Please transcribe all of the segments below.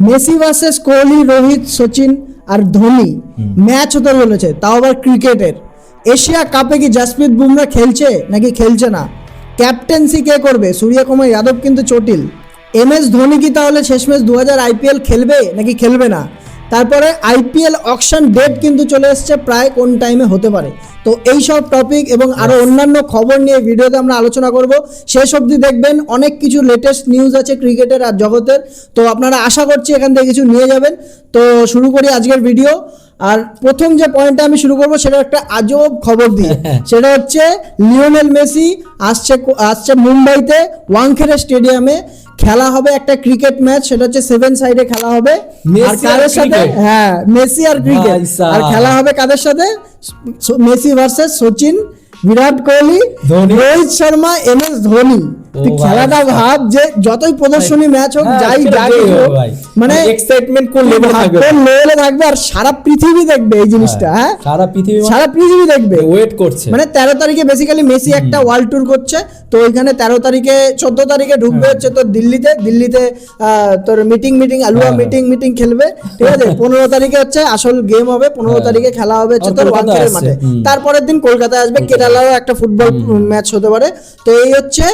Messi versus Kohli Rohit Sachin আর Dhoni match হতে বলেছে তাও আবার ক্রিকেটের। এশিয়া কাপে কি জাসপ্রীত বুমরা খেলছে নাকি খেলছে না? ক্যাপ্টেন্সি কে করবে? সূর্যকুমার যাদব কিন্তু চটিল এম এস ধোনি কি তাহলে শেষমেশ দু হাজার আইপিএল খেলবে নাকি খেলবে না? তারপরে আইপিএল অকশন ডেট কিন্তু চলে এসছে প্রায় কোন টাইমে হতে পারে। তো এই সব টপিক এবং আরও অন্যান্য খবর নিয়ে ভিডিওতে আমরা আলোচনা করব। শেষ অবধি দেখবেন অনেক কিছু লেটেস্ট নিউজ আছে ক্রিকেটের আর জগতের। তো আপনারা আশা করছি এখান থেকে কিছু নিয়ে যাবেন। তো শুরু করি আজকের ভিডিও আর প্রথম যে পয়েন্টটা আমি শুরু করব সেটা একটা আজব খবর দিয়ে। সেটা হচ্ছে লিওনেল মেসি আসছে আসছে মুম্বাইতে ওয়াংখেড়ে স্টেডিয়ামে। খেলা হবে একটা ক্রিকেট ম্যাচ সেটা হচ্ছে সেভেন সাইডে খেলা হবে। আর কাদের সাথে হ্যাঁ মেসি আর ক্রিকেট আর খেলা হবে কাদের সাথে? Messi versus Sachin Virat Kohli Rohit Sharma M S Dhoni. খেলাটা ভাব যে যতই প্রদর্শনী ম্যাচ হোক হ্যাঁ, যাই যেই মানে এক্সাইটমেন্ট কোন লেভেলে থাকবে? কোন লেভেলে থাকবে আর সারা পৃথিবী দেখবে এই জিনিসটা হ্যাঁ সারা পৃথিবী সারা পৃথিবী দেখবে। ওয়েট করছে। মানে তেরো তারিখে বেসিক্যালি মেসি একটা ওয়ার্ল্ড ট্যুর করছে তো ওইখানে তেরো তারিখে চোদ্দ তারিখে ঢুকবে হ্যাঁ। হচ্ছে তোর দিল্লিতে দিল্লিতে তোর মিটিং মিটিং আলুয়া হ্যাঁ। মিটিং মিটিং খেলবে ঠিক আছে? পনেরো তারিখে হচ্ছে আসল গেম হবে পনেরো হ্যাঁ। তারিখে খেলা হবে হচ্ছে তোর মাঠে। তারপরের দিন কলকাতায় আসবে কেরালারও একটা ফুটবল ম্যাচ হতে পারে। তো এই হচ্ছে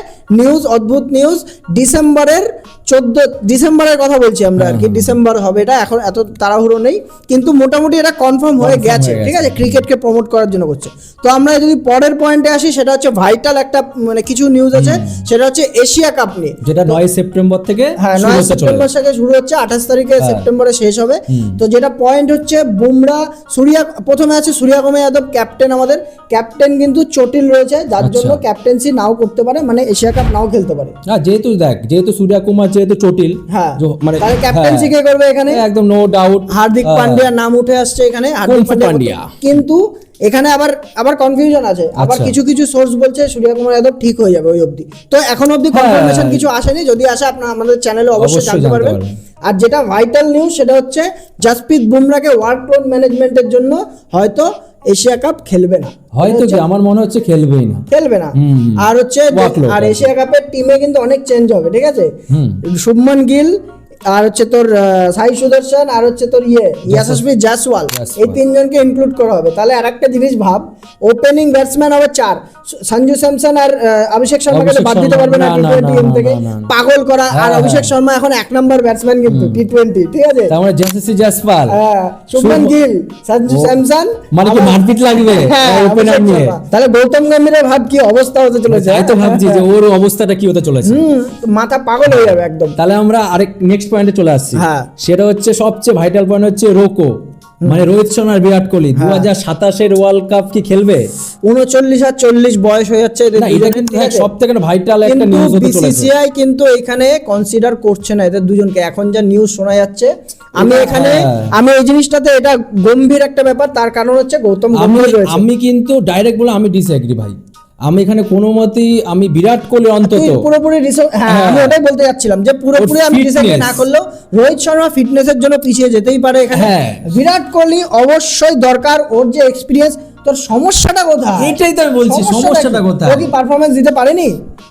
নিউজ অদ্ভুত নিউজ ডিসেম্বরের চোদ্দ ডিসেম্বরের কথা বলছি আমরা আর কি ডিসেম্বর হবে এটা এখন এত তাড়াহুড়ো নেই কিন্তু মোটামুটি এটা কনফার্ম হয়ে গেছে ঠিক। আছে? ক্রিকেটকে প্রমোট করার জন্য করছে। তো আমরা যদি পরের পয়েন্টে আসি সেটা হচ্ছে ভাইটাল একটা মানে কিছু নিউজ আছে সেটা হচ্ছে এশিয়া কাপ নিয়ে। যেটা নয় সেপ্টেম্বর থেকে হ্যাঁ নয় সেপ্টেম্বর থেকে শুরু হচ্ছে আঠাশ তারিখে হ্যাঁ। সেপ্টেম্বরে শেষ হবে। তো যেটা পয়েন্ট হচ্ছে বুমরা সূর্যা প্রথমে আছে সূর্যকুমার যাদব ক্যাপ্টেন আমাদের। ক্যাপ্টেন কিন্তু চটিল রয়েছে যার জন্য আচ্ছা। ক্যাপ্টেন্সি নাও করতে পারে মানে এশিয়া কাপ নাও খেলতে পারে। না যেহেতু দেখ যেহেতু সূর্যা কুমার যেহেতু চটিল হ্যাঁ। মানে ক্যাপ্টেন্সি কে করবে এখানে? হ্যাঁ, একদম নো ডাউট হার্দিক পান্ডিয়ার নাম উঠে আসছে এখানে হার্দিক পান্ডিয়া। কিন্তু এখানে আবার আবার কনফিউশন আছে। আবার আচ্ছা। কিছু কিছু সোর্স বলছে সূর্যকুমার যাদব ঠিক হয়ে যাবে ওই অবধি। তো এখন অবধি হ্যাঁ। কনফার্মেশন কিছু আসেনি। যদি আসে আপনারা আমাদের চ্যানেলে অবশ্যই জানতে পারবেন। আর যেটা ভাইটাল নিউজ সেটা হচ্ছে জাসপ্রীত বুমরাকে ওয়ার্কলোড ম্যানেজমেন্টের জন্য হয়তো এশিয়া কাপ খেলবে না। হয়তো কি? আমার মনে হচ্ছে খেলবেই না। খেলবে না। আর হচ্ছে আর এশিয়া কাপের টিমে কিন্তু অনেক চেঞ্জ হবে ঠিক আছে? শুভমান গিল আর হচ্ছে তোর সাই সুদর্শন আর হচ্ছে তোর ইয়ে ইয়াশস্বী জাসওয়াল। জাসওয়াল। এই তিনজনকে ইনক্লুড করা হবে। তাহলে আর একটা জিনিস ভাব ওপেনিং ব্যাটসম্যান হবে চার সঞ্জু স্যামসন আর অভিষেক শর্মাকে বাদ দিতে পারবে না টি টোয়েন্টি গেম থেকে। পাগল করা। আর হ্যাঁ, অভিষেক হ্যাঁ। শর্মা এখন এক নম্বর ব্যাটসম্যান কিন্তু টি টোয়েন্টি ঠিক আছে? তার মানে জেসিসি জাসপাল। হ্যাঁ শুভমন গিল সঞ্জু স্যামসন মানে কি মারপিট লাগবে হ্যাঁ ওপেনার নিয়ে? তাহলে গৌতম গম্ভীরের ভাব কি? অবস্থা হতে চলেছে। তাই তো ভাবছি যে ওর অবস্থাটা কি হতে চলেছে? মাথা পাগল হয়ে যাবে একদম। তাহলে আমরা আরেক নেক্সট পয়েন্টে চলে আসছি হ্যাঁ। সেটা হচ্ছে সবচেয়ে ভাইটাল পয়েন্ট হচ্ছে রোকো মানে রোহিত শর্মা আর বিরাট কোহলি হ্যাঁ। দু হাজার সাতাশের ওয়ার্ল্ড কাপ কি খেলবে উনচল্লিশ আর চল্লিশ বয়স হয়ে যাচ্ছে? সব থেকে ভাইটাল একটা নিউজ হতে বিসিসিআই কিন্তু এখানে কনসিডার করছে না এদের দুজনকে এখন যা নিউজ শোনা যাচ্ছে আমি এখানে হ্যাঁ। আমি এই জিনিসটাতে এটা গম্ভীর একটা ব্যাপার তার কারণ হচ্ছে গৌতম গম্ভীর আমি কিন্তু ডাইরেক্ট বলে আমি ডিসএগ্রি ভাই আমি এখানে কোনো মতেই আমি বিরাট কোহলি অন্তত পুরোপুরি হ্যাঁ হ্যাঁ। আমি ওটাই বলতে যাচ্ছিলাম যে পুরোপুরি আমি ডিসএগ্রি না করলেও রোহিত শর্মা ফিটনেসের জন্য পিছিয়ে যেতেই পারে এখানে হ্যাঁ। বিরাট কোহলি অবশ্যই দরকার ওর যে এক্সপিরিয়েন্স তোর সমস্যাটা কোথায়? এটাই তো আমি বলছি সমস্যাটা কোথায়? ও কি পারফরমেন্স দিতে পারেনি?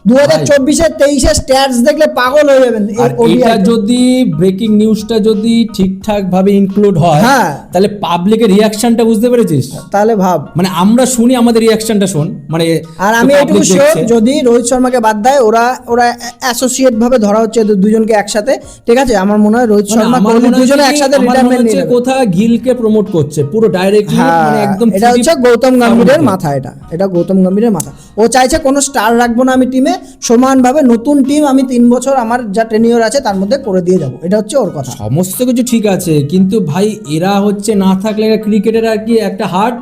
দু হাজার চব্বিশে তেইশে স্ট্যাটস দেখলে পাগল হয়ে যাবেন আর এটা যদি ব্রেকিং নিউজটা যদি ঠিকঠাক ভাবে ইনক্লুড হয় হ্যাঁ। তাহলে পাবলিকের রিয়াকশনটা বুঝতে পেরেছিস? তাহলে ভাব। মানে আমরা শুনি আমাদের রিয়াকশনটা শোন। মানে আর আমি এটুকু শিওর যদি রোহিত শর্মাকে বাদ দেয় ওরা ওরা অ্যাসোসিয়েট ভাবে ধরা হচ্ছে দুজনকে একসাথে। ঠিক আছে? আমার মনে হয় রোহিত মানে শর্মা কোহলি দুজনে একসাথে রিটায়ারমেন্ট নিয়ে নেবে। কোথা গিলকে প্রমোট করছে পুরো ডাইরেক্টলি হ্যাঁ, মানে একদম এটা হচ্ছে গৌতম গম্ভীরের মাথা এটা এটা গৌতম গম্ভীরের মাথা। ও চাইছে কোনো স্টার রাখব না আমি টিমে সমানভাবে নতুন টিম আমি তিন বছর আমার যা টেনিওর আছে তার মধ্যে করে দিয়ে যাব এটা হচ্ছে ওর কথা। সমস্ত কিছু ঠিক আছে কিন্তু ভাই এরা হচ্ছে না থাকলে ক্রিকেটের আর কি একটা হার্ট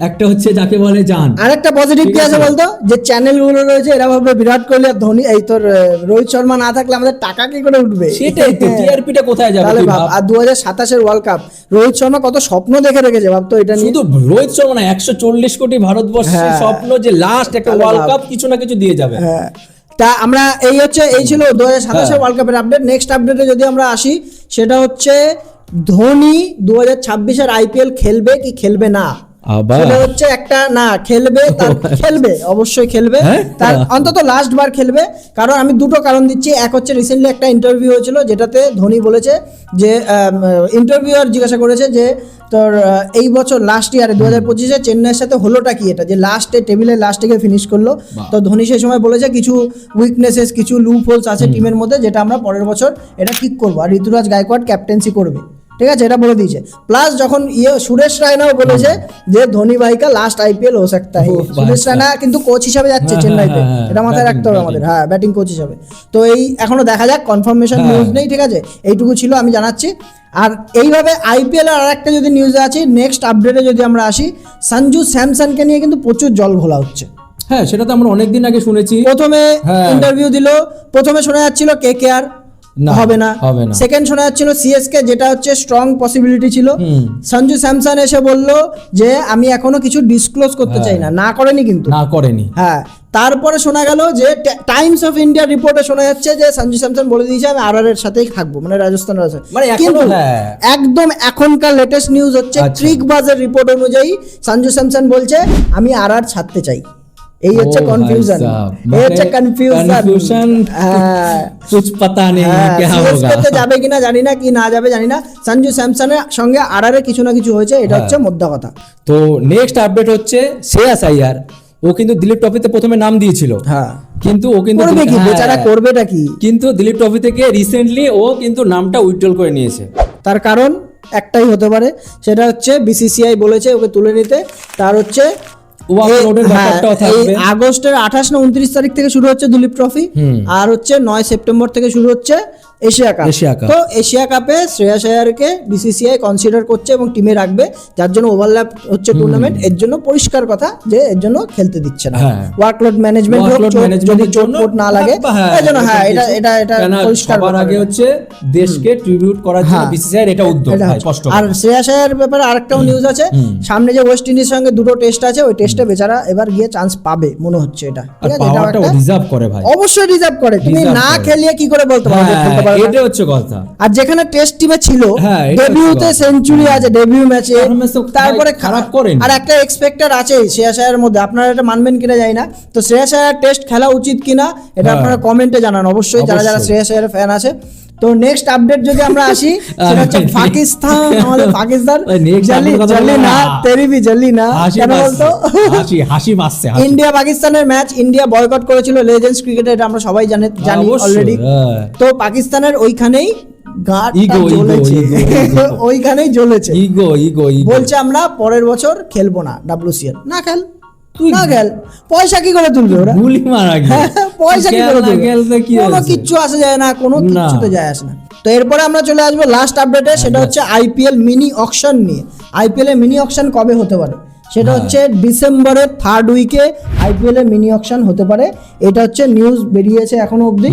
একটা হচ্ছে যাকে বলে জান আরেকটা পজিটিভ কি আছে। বলতো যে চ্যানেলগুলো রয়েছে এরা ভাবে বিরাট কোহলি আর ধোনি এই তোর রোহিত শর্মা না থাকলে আমাদের টাকা কি করে উঠবে সেটাই তো টিআরপিটা কোথায় যাবে তাহলে ভাব ভাব। আর দু হাজার সাতাশের ওয়ার্ল্ড কাপ রোহিত শর্মা কত স্বপ্ন দেখে রেখেছে ভাবতো এটা নিয়ে শুধু রোহিত শর্মা না একশো চল্লিশ কোটি ভারতবর্ষের হ্যাঁ। স্বপ্ন যে লাস্ট একটা ওয়ার্ল্ড কাপ কিছু না কিছু দিয়ে যাবে হ্যাঁ। তা আমরা এই হচ্ছে এই ছিল দু হাজার সাতাশের হ্যাঁ। ওয়ার্ল্ড কাপের আপডেট নেক্সট আপডেটে যদি আমরা আসি সেটা হচ্ছে ধোনি দু হাজার ছাব্বিশের আইপিএল খেলবে কি খেলবে না আবার হচ্ছে একটা না খেলবে তার খেলবে অবশ্যই খেলবে। হ্যাঁ? তার অন্তত লাস্ট বার খেলবে। কারণ আমি দুটো কারণ দিচ্ছি। এক হচ্ছে রিসেন্টলি একটা ইন্টারভিউ হয়েছিল যেটাতে ধোনি বলেছে যে ইন্টারভিউয়ার জিজ্ঞাসা করেছে যে তোর এই বছর লাস্ট ইয়ারে দু হাজার পঁচিশে চেন্নাইয়ের সাথে হলোটা কি এটা? যে লাস্টে টেবিলের লাস্টে গিয়ে ফিনিশ করল। তো ধোনি সেই সময় বলেছে কিছু উইকনেসেস কিছু লুপ হোলস আছে টিমের মধ্যে যেটা আমরা পরের বছর এটা ঠিক করব। আর ঋতুরাজ গায়কোয়াড় ক্যাপ্টেন্সি করবে। ঠিক আছে এটা বলে দিয়েছে। প্লাস যখন ইয়ে সুরেশ রায়নাও বলেছে যে ধোনি ভাইকা লাস্ট আইপিএল হো সকতা হ্যাঁ সুরেশ রায়না কিন্তু কোচ হিসেবে যাচ্ছে হ্যাঁ, চেন্নাইতে। হ্যাঁ, হ্যাঁ, এটা মাথায় রাখতে হবে আমাদের। হ্যাঁ ব্যাটিং কোচ হিসেবে। তো এই এখনও দেখা যাক কনফার্মেশন নিউজ নেই ঠিক আছে? এইটুকু ছিল আমি জানাচ্ছি। আর এইভাবে আইপিএল এর আরেকটা যদি নিউজে আছে নেক্সট আপডেটে যদি আমরা আসি সঞ্জু স্যামসনকে নিয়ে কিন্তু প্রচুর জল ঘোলা হচ্ছে। হ্যাঁ সেটা তো আমরা অনেকদিন আগে শুনেছি। প্রথমে ইন্টারভিউ দিল প্রথমে শোনা যাচ্ছিল কে কে আর হবে না। সেকেন্ড শোনা যাচ্ছিল সিএসকে যেটা হচ্ছে স্ট্রং পসিবিলিটি ছিল। সঞ্জু স্যামসন এসে বলল যে আমি এখনও কিছু ডিসক্লোজ করতে চাই না। না করেনি কিন্তু। না করেনি। হ্যাঁ। তারপরে শোনা গেল যে টাইমস অফ ইন্ডিয়া রিপোর্টে শোনা যাচ্ছে যে সঞ্জু স্যামসন বলে দিয়েছে আমি আর এর সাথেই থাকব। মানে রাজস্থান রয়্যালস মানে কিন্তু হ্যাঁ। একদম এখনকার লেটেস্ট নিউজ হচ্ছে। ট্রিক বাজের রিপোর্ট অনুযায়ী সঞ্জু স্যামসন বলছে আমি আর আর ছাড়তে চাই। এই হচ্ছে oh, কনফিউশন এই হচ্ছে কনফিউশন কুছ পাতা নেই হ্যাঁ, মানে যাবে কিনা জানি না কি না যাবে জানি না। সঞ্জু স্যামসনের সঙ্গে আড়ারে কিছু না কিছু হয়েছে এটা হ্যাঁ। হচ্ছে মোদ্দা কথা। তো নেক্সট আপডেট হচ্ছে শ্রেয়াস আইয়ার ও কিন্তু দিলীপ ট্রফিতে প্রথমে নাম দিয়েছিল। হ্যাঁ। কিন্তু ও কিন্তু করবে কি? হ্যাঁ। বেচারা করবেটা কি? কিন্তু দিলীপ ট্রফি থেকে রিসেন্টলি ও কিন্তু নামটা উইথড্রল করে নিয়েছে। তার কারণ একটাই হতে পারে সেটা হচ্ছে বিসিসিআই বলেছে ওকে তুলে নিতে। তার হচ্ছে ওয়ার্কলোডের ব্যাপারটাও হ্যাঁ, থাকবে। আগস্টের আঠাশ না উনত্রিশ তারিখ থেকে শুরু হচ্ছে দুলীপ ট্রফি আর হচ্ছে সেপ্টেম্বর থেকে শুরু হচ্ছে এশিয়া কাপ। Asia cup. তো এশিয়া কাপে শ্রেয়াস আয়ারকে বিসিসিআই কনসিডার করছে এবং টিমে রাখবে যার জন্য ওভারল্যাপ হচ্ছে টুর্নামেন্ট এর জন্য পরিষ্কার কথা যে এর জন্য খেলতে দিচ্ছে না। হ্যাঁ। ওয়ার্কলোড ম্যানেজমেন্ট যদি চোট ফোট না লাগে হ্যাঁ, এর জন্য হ্যাঁ এটা এটা এটা পরিষ্কার কথা। আগে হচ্ছে দেশকে ট্রিবিউট করার জন্য হ্যাঁ। বিসিসিআই এটা উদ্যোগ এটা। স্পষ্ট আর শ্রেয়াস আয়ার ব্যাপারে আরেকটাও নিউজ আছে। সামনে যে ওয়েস্ট ইন্ডিজের সঙ্গে দুটো টেস্ট আছে ওই টেস্টে বেচারা এবার গিয়ে চান্স পাবে মনে হচ্ছে এটা। রিজার্ভ করে ভাই। অবশ্যই রিজার্ভ করে। তুমি না খেলিয়ে কি করে বলতে পারো? যে হ্যাঁ? এটা হচ্ছে কথা। আর যেখানে টেস্ট টিমে ছিল হ্যাঁ, ডেবিউতে সেঞ্চুরি আছে ডেবিউ ম্যাচে তারপরে খারাপ করেনি। আর একটা এক্সপেক্টার আছে শ্রেয়াস আয়ার মধ্যে। আপনারা এটা মানবেন কিনা জানি না। তো শ্রেয়াস আয়ার টেস্ট খেলা উচিত কিনা এটা হ্যাঁ। আপনারা কমেন্টে জানান। অবশ্যই যারা যারা। শ্রেয়াস আয়ার ফ্যান আছে তো নেক্সট আপডেট যদি আমরা আসি সেটা হচ্ছে পাকিস্তান আমাদের পাকিস্তান। না। তেরি ভি না। কেন বলতো? হাসি হাসি হাসি। ইন্ডিয়া পাকিস্তানের ম্যাচ ইন্ডিয়া বয়কট করেছিল লেজেন্ডস ক্রিকেটে এটা আমরা সবাই জানি জানি অলরেডি হ্যাঁ। তো পাকিস্তানের ওইখানেই জ্বলেছে. ওইখানেই জ্বলেছে। ইগো ইগো ইগো বলছে আমরা পরের বছর খেলব না ডাব্লিউসিএল না খেল। তুই না গেল। পয়সা কি করে তুলবে ওরা? গুলি মারা গেল। হ্যাঁ, পয়সা কি করে তুলবে? কি কোনো কিচ্ছু আসে যায় না কোনো কিছুতে যায় আসে না। তো এরপরে আমরা চলে আসব লাস্ট আপডেটে সেটা হচ্ছে আইপিএল মিনি অকশন নিয়ে। আইপিএল মিনি অকশন কবে হতে পারে? সেটা হচ্ছে ডিসেম্বরের থার্ড উইকে আইপিএল এর মিনি অকশন হতে পারে। এটা হচ্ছে নিউজ বেরিয়েছে এখনও অবধি।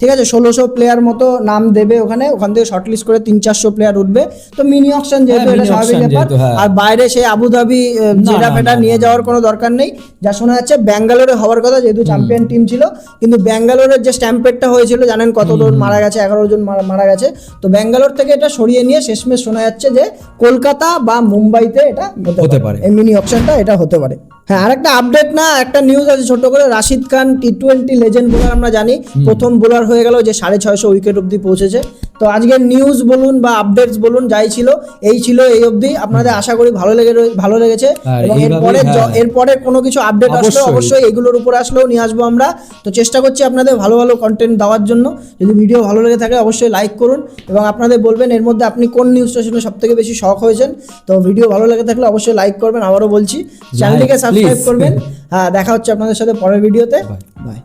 ঠিক আছে ষোলোশো প্লেয়ার মতো নাম দেবে ওখানে। ওখান থেকে শর্টলিস্ট করে তিন চারশো প্লেয়ার উঠবে। তো মিনি অকশন যেহেতু হ্যাঁ, এটা স্বাভাবিক ব্যাপার। হ্যাঁ। আর বাইরে সেই আবুধাবি না, ফেটা নিয়ে যাওয়ার কোনো দরকার নেই। যা শোনা যাচ্ছে ব্যাঙ্গালোরে হওয়ার কথা যেহেতু চ্যাম্পিয়ন টিম ছিল। কিন্তু ব্যাঙ্গালোরের যে স্ট্যাম্পেডটা হয়েছিল জানেন কত জন মারা গেছে? এগারো জন মারা- গেছে। তো ব্যাঙ্গালোর থেকে এটা সরিয়ে নিয়ে শেষমেশ শোনা যাচ্ছে যে কলকাতা বা মুম্বাইতে এটা হতে পারে। মিনি অপশনটা এটা হতে পারে। হ্যাঁ আরেকটা আপডেট না একটা নিউজ আছে ছোট করে Rashid Khan T twenty legend bowler আমরা জানি। প্রথম বোলার হয়ে গেল যে সাড়ে ছয়শো উইকেট অব্দি পৌঁছেছে। তো আজকের নিউজ বলুন বা আপডেটস বলুন যাই ছিল এই ছিল এই অবধি। আপনাদের আশা করি ভালো লেগে ভালো লেগেছে। এবং এরপরে হ্যাঁ। এরপরে কোনো কিছু আপডেট আসলে অবশ্যই। এগুলোর উপর আসলেও নিয়ে আসব আমরা। তো চেষ্টা করছি আপনাদের ভালো ভালো কন্টেন্ট দেওয়ার জন্য। যদি ভিডিও ভালো লেগে থাকে অবশ্যই লাইক করুন। এবং আপনাদের বলবেন এর মধ্যে আপনি কোন নিউজটা শুনে সব থেকে বেশি শখ হয়েছেন? তো ভিডিও ভালো লেগে থাকলে অবশ্যই লাইক করবেন। আবারও বলছি চ্যানেলটিকে সাবস্ক্রাইব করবেন। হ্যাঁ দেখা হচ্ছে আপনাদের সাথে পরের ভিডিওতে. বাই